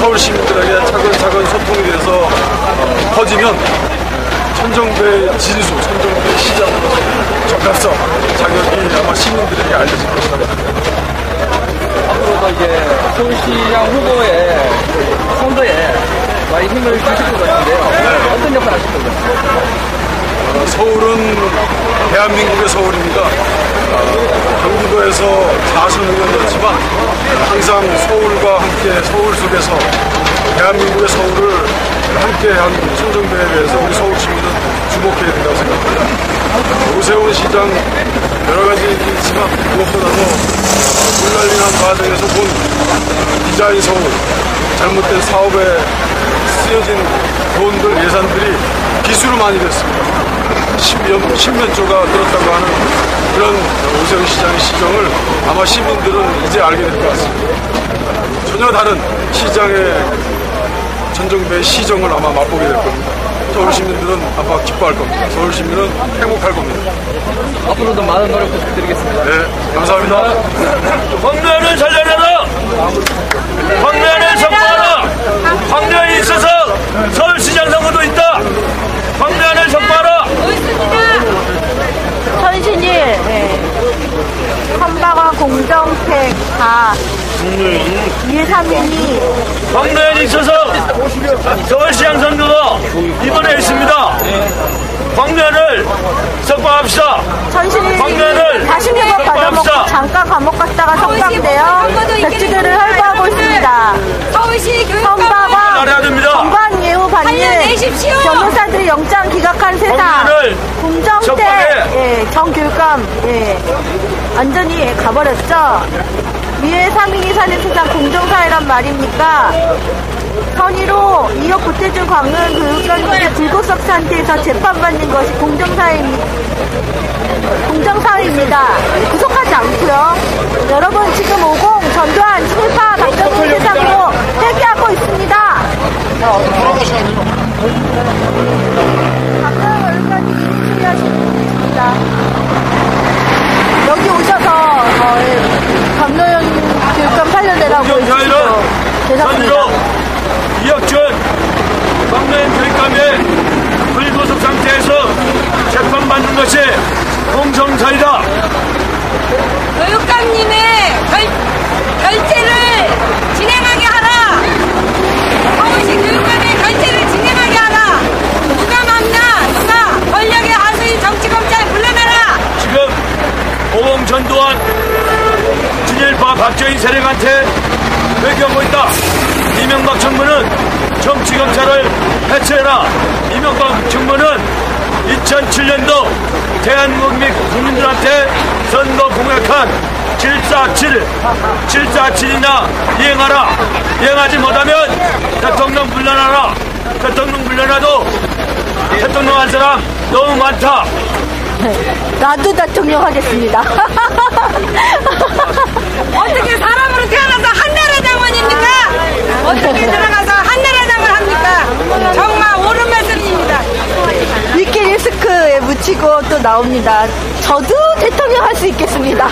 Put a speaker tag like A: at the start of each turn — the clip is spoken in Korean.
A: 서울 시민들에게 차근차근 소통이 돼서 어, 퍼지면 천정배 진수, 천정배 시장으로 적합성 자격이 아마 시민들에게 알려질 것이다
B: 앞으로도 이제 서울시장 후보의 선거에 많이 힘을 주실 것 같은데요. 네. 어떤 역할 하실 건가요?
A: 어, 서울은 대한민국의 서울입니다. 어, 한국에서 4선 의원이었지만 항상 서울과 함께 서울 속에서 대한민국의 서울을 함께한 천정배에 대해서 우리 서울 시민은 주목해야 된다고 생각합니다. 오세훈 시장 여러 가지 있지만 무엇보다도 불난리난 과정에서 본 디자인 서울 잘못된 사업에 쓰여진 돈들 예산들이 기수로 많이 됐습니다. 10여, 10몇 조가 들었다고 하는 그런 오세훈 시장의 시정을 아마 시민들은 이제 알게 될 것 같습니다. 전혀 다른 시장의 전정배의 시정을 아마 맛보게 될 겁니다. 서울 시민들은 아마 기뻐할 겁니다. 서울 시민은 행복할 겁니다.
B: 앞으로도 많은 노력 부탁드리겠습니다.
A: 네, 감사합니다.
C: 황교안을 살려내라! 황교안을 선포하라! 황교안이 있어서 서울시장 선거도 있다! 황교안을 선포하라!
D: 현신일, 네. 공정택 다 일삼인이
C: 황교안이 있어서 서울시장 선거가 이번에 있습니다. 황교안을 선포합시다.
D: 현신일이
C: 황교안을
D: 40년간 받아먹고. 잠깐 감옥 갔다가 석방되어 백지들을 활보하고 있습니다.
E: 서울시
D: 선박과
C: 말해야 됩니다.
D: 정관 예우 받는
E: 살려내십시오.
D: 변호사들이 영장 기각한 세상 공정대. 예, 정교감 예, 완전히 가버렸죠. 위에 3인이 사는 세상 공정사회란 말입니까? 선의로 2억 보태준 광은 교육감의 불구속 상태에서 재판받는 것이 공정사회입니다. 공정사회입니다. 구속하지 않고요. 여러분 지금 50 전두환 친일파 박정희 세상으로 회귀하고 있습니다. 가끔 얼굴까지 추리하시는 분이 있습니다. 여기 오셔서 어, 예, 강노현 교육감 살려내라고
C: 공정사회는
D: 해주시고 죄송합니다.
C: 선의로 이혁준 황교안 교육감의 불구속 상태에서 재판받는 것이 공정사이다.
E: 교육감님의 결, 결제를 진행하게 하라. 서울시 교육감의 결제를 진행하게 하라. 누가 막냐? 누가 권력의 하수인 정치검찰 물러나라.
C: 지금 오봉 전두환 진일파 박정희 세력한테 회귀하고 있다. 이명박 정부는 정치검찰을 해체해라. 이명박 정부는 2007년도 대한민국 국민들한테 선거 공약한 747, 747이나 이행하라. 이행하지 못하면 대통령 물러나라. 대통령 물러나도 대통령 한 사람 너무 많다.
D: 나도 대통령 하겠습니다.
E: 어떻게 사람으로 태어나서 한나라 장관입니까? 어떻게 들어가서 한나라 장관 합니까? 정말 옳은 말씀입니다.
D: 위키 리스크에 묻히고 또 나옵니다. 저도 대통령 할 수 있겠습니다.